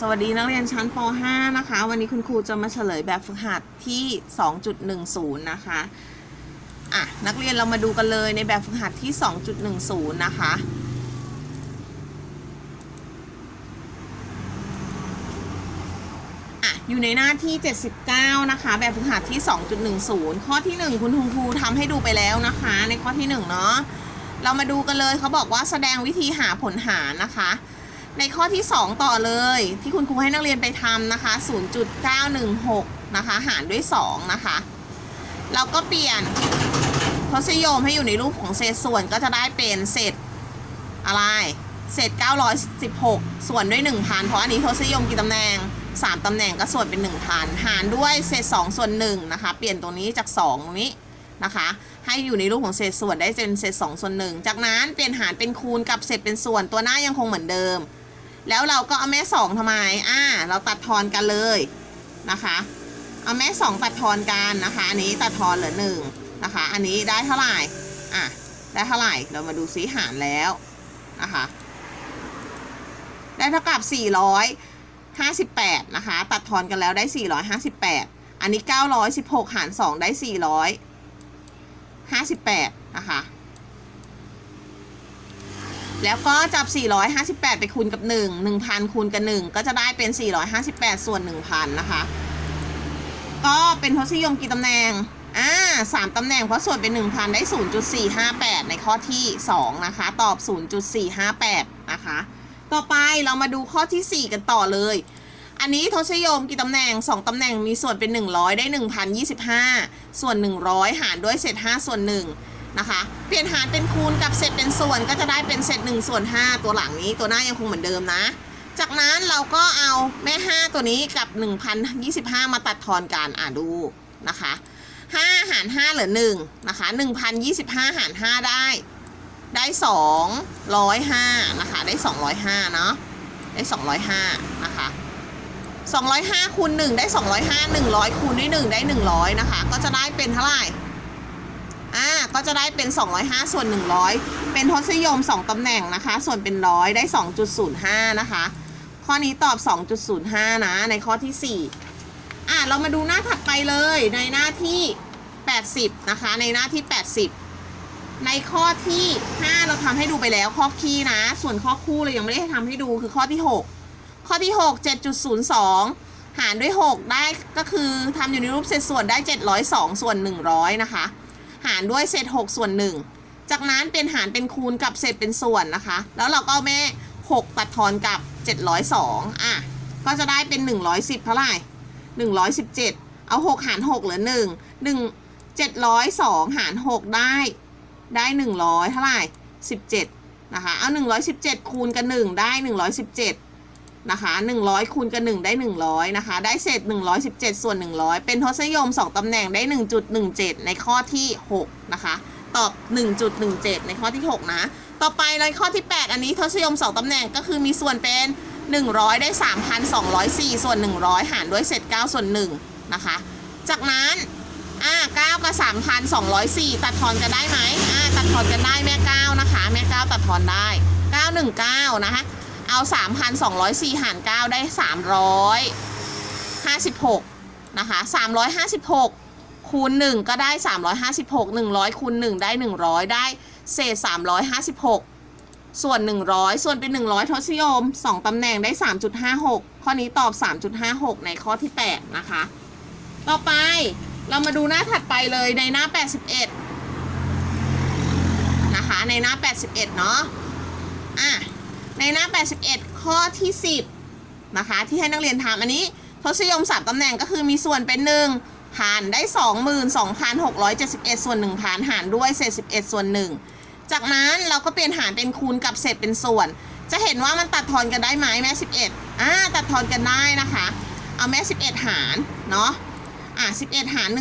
สวัสดีนักเรียนชั้นป .5 นะคะ วันนี้คุณครูจะมาเฉลยแบบฝึกหัดที่ 2.10 นะคะ อะ นักเรียนเรามาดูกันเลยในแบบฝึกหัดที่ 2.10 นะคะ อะ อยู่ในหน้าที่ 79 นะคะ แบบฝึกหัดที่ 2.10 ข้อที่ 1 คุณครูทำให้ดูไปแล้วนะคะ ในข้อที่ 1 เนาะ เรามาดูกันเลยเขาบอกว่าแสดงวิธีหาผลหารนะคะ ในข้อที่ 2 ต่อเลย ที่คุณครูให้นักเรียนไปทำนะคะ 0.916 นะคะ หารด้วย 2 นะคะ เราก็เปลี่ยนทศนิยมให้อยู่ในรูปของเศษส่วนก็จะได้เป็นเศษอะไรเศษ 916 ส่วนด้วย 1,000 เพราะอันนี้ทศนิยมกี่ตำแหน่ง 3 ตำแหน่งก็ส่วนเป็น 1,000 หารด้วยเศษ 2 ส่วน1นะคะ เปลี่ยนตรงนี้จาก 2 ตรงนี้นะคะ ให้อยู่ในรูปของเศษส่วนได้เป็นเศษ 2 ส่วน 1 จากนั้นเปลี่ยนหารเป็นคูณกับเศษเป็นส่วนตัวหน้ายังคงเหมือนเดิม แล้วเราก็เอาแม่สองทำไม อ่า เราตัดทอนกันเลยนะคะ เอาแม่สองตัดทอนกันนะคะ อันนี้ตัดทอนเหลือหนึ่งนะคะ อันนี้ได้เท่าไหร่ อะ ได้เท่าไหร่ เรามาดูซิหารแล้วนะคะ ได้เท่ากับ 458 นะคะ ตัดทอนกันแล้วได้ 458 อันนี้ 916 หาร 2 ได้ 458 นะคะ แล้วก็จับ 458 ไปคูณกับ 1 1,000 คูณกับ 1 ก็จะได้เป็น 458 ส่วน 1,000 นะคะ ก็เป็นทศนิยมกี่ตำแหน่ง อ่าสามตำแหน่งเพราะส่วนเป็น 1,000 ได้ 0.458 ในข้อที่ 2 นะคะ ตอบ 0.458 นะคะ ต่อไปเรามาดูข้อที่ 4 กันต่อเลย อันนี้ทศนิยมกี่ตำแหน่ง 2ตำแหน่งมีส่วนเป็น 100 ได้ 1,025 ส่วน 100 หารด้วยเศษ5ส่วน 1 นะคะ เปลี่ยนหารเป็นคูณกับเศษเป็นส่วนก็จะได้เป็นเศษ1ส่วน5ตัวหลังนี้ตัวหน้ายังคงเหมือนเดิมนะ จากนั้นเราก็เอาแม่ 5 ตัวนี้กับ 1,025 มาตัดทอนกันอะดูนะคะ5หาร5เหลือ1นะคะ1,025 หาร 5 ได้ ได้ 205นะคะได้ 205เนาะได้ 205นะคะ205คูณ1ได้ 205 100คูณด้วย1ได้ 100นะคะก็จะได้เป็นเท่าไหร่ ก็จะได้เป็น 205 ส่วน 100 เป็นทศนิยม 2 ตำแหน่งนะคะ ส่วนเป็นร้อยได้ 2.05 นะคะ ข้อนี้ตอบ 2.05 นะ ในข้อที่ 4 อะ เรามาดูหน้าถัดไปเลย ในหน้าที่ 80 นะคะ ในหน้าที่ 80 ในข้อที่ 5 เราทำให้ดูไปแล้วข้อคีย์นะ ส่วนข้อคู่เรายังไม่ได้ทำให้ดูคือข้อที่ 6 ข้อที่ 6 7.02หารด้วย 6 ได้ก็คือทำอยู่ในรูปเศษส่วนได้ 702 ส่วน 100 นะคะ หารด้วยเศษ6ส่วน1จากนั้นเป็นหารเป็นคูณกับเศษเป็นส่วนนะคะ แล้วเราก็เอาแม่6ตัดทอนกับ702อะก็จะได้เป็น110เท่าไหร่117เอา6หาร6เหลือ1 1 702หาร6ได้ ได้100เท่าไหร่17นะคะ เอา117คูณกับ1ได้117น นะคะ100คูณกับ1ได้ 100นะคะ ได้เศษ117 ส่วน 100 เป็นทศนิยม 2ตำแหน่งได้ 1.17 ในข้อที่ 6 นะคะ ตอบ 1.17 ในข้อที่ 6 นะ ต่อไปในข้อที่ 8 อันนี้ทศนิยม 2ตำแหน่งก็คือมีส่วนเป็น 100 ได้ 3,204 ส่วน 100 หารด้วยเศษ 9 ส่วน1นะคะ จากนั้นอ่า9กับ3,204 ตัดทอนกันได้ไหมอ่าตัดทอนกันได้แม่ 9 นะคะ แม่ 9 ตัดทอนได้ 919 นะคะ เอา 3,204 หาร 9 ได้ 356 นะคะ 356 คูณ 1 ก็ได้ 356 100 คูณ 1 ได้ 100 ได้เศษ 356 ส่วน 100 ส่วนเป็น 100 ทศนิยม 2ตำแหน่งได้ 3.56 ข้อนี้ตอบ 3.56 ในข้อที่ 8 นะคะ ต่อไปเรามาดูหน้าถัดไปเลยในหน้า 81 นะคะ ในหน้า 81 เนาะอะ ในหน้า 81 ข้อที่ 10 นะคะ ที่ให้นักเรียนทำอันนี้ทศนิยม3ตำแหน่งก็คือมีส่วนเป็น1หารได้ 22,671 ส่วน 1,000 หารด้วยเศษ 11 ส่วน 1 จากนั้นเราก็เปลี่ยนหารเป็นคูณกับเศษเป็นส่วน จะเห็นว่ามันตัดทอนกันได้ไหมแม่ 11อ่าตัดทอนกันได้นะคะ เอาแม่ 11 หารเนาะอะ11 หาร 1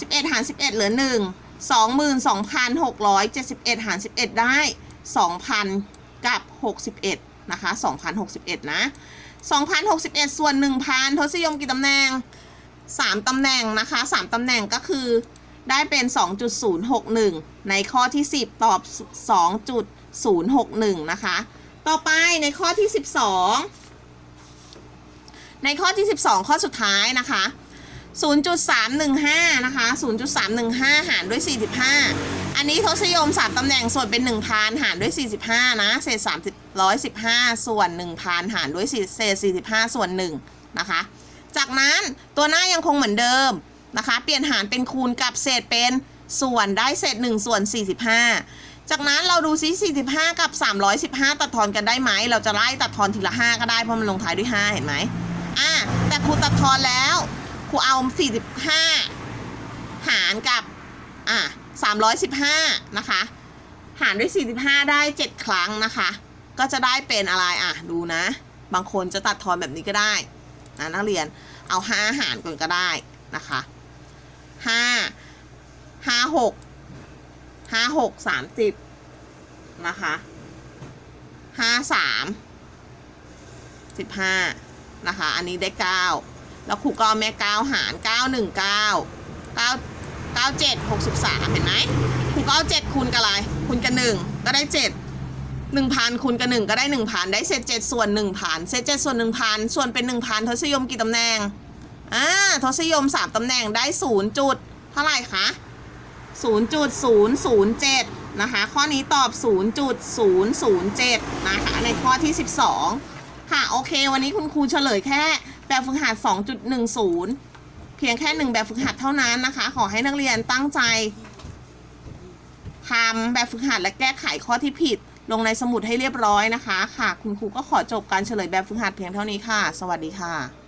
11 หาร 11 เหลือ 1 22,671 หาร 11 ได้ 2,000 กับ 61 นะคะ 2,061 นะ 2,061 ส่วน 1,000ทศนิยมกี่ตำแหน่ง 3 ตำแหน่งนะคะ 3 ตำแหน่งก็คือได้เป็น 2.061 ในข้อที่ 10 ตอบ 2.061 นะคะ ต่อไปในข้อที่ 12 ในข้อที่ 12 ข้อสุดท้ายนะคะ 0.315 นะคะ 0.315 หารด้วย 45 อันนี้ทศนิยม 3 ตำแหน่งส่วนเป็น 1,000 หารด้วย 45 นะ เศษ3 115 ส่วน 1,000 หารด้วยเศษ 45 ส่วน 1 นะคะ จากนั้นตัวหน้ายังคงเหมือนเดิมนะคะ เปลี่ยนหารเป็นคูณกับเศษเป็นส่วนได้เศษ 1 ส่วน 45 จากนั้นเราดูซิ 45 กับ 315 ตัดทอนกันได้ไหม เราจะไล่ตัดทอนทีละ 5 ก็ได้เพราะมันลงท้ายด้วย 5 เห็นไหมอะแต่ครูตัดทอนแล้ว ครูเอา45หารกับอะ315นะคะ หารด้วย45ได้7ครั้งนะคะ ก็จะได้เป็นอะไรอะดูนะ บางคนจะตัดทอนแบบนี้ก็ได้นะนักเรียนเอา5หารก่อนก็ได้นะคะ5 5 6ห้าหกสามสิบนะคะห้าสามสิบห้านะคะ อันนี้ได้เก้า แล้วครูก็เอาแม่เก้าหารเก้าหนึ่งเก้าเก้าเก้าเจ็ดหกสิบสามเห็นไหมครูก็เอาเจ็ดคูณกับอะไรคูณกับหนึ่งก็ได้เจ็ดหนึ่งพันคูณกับหนึ่งก็ได้หนึ่งพันได้เศษเจ็ดส่วนหนึ่งพันเศษเจ็ดส่วนหนึ่งพันส่วนเป็นหนึ่งพันทศนิยมกี่ตำแหน่งอ่าทศนิยมสามตำแหน่งได้ศูนย์จุดเท่าไหร่คะ0.007 นะคะ ข้อนี้ตอบ 0.007 นะคะ ในข้อที่ 12 ค่ะโอเค วันนี้คุณครูเฉลยแค่แบบฝึกหัด 2.10 เพียงแค่หนึ่งแบบฝึกหัดเท่านั้นนะคะ ขอให้นักเรียนตั้งใจทำแบบฝึกหัดและแก้ไขข้อที่ผิด ลงในสมุดให้เรียบร้อยนะคะ ค่ะ คุณครูก็ขอจบการเฉลยแบบฝึกหัดเพียงเท่านี้ค่ะ สวัสดีค่ะ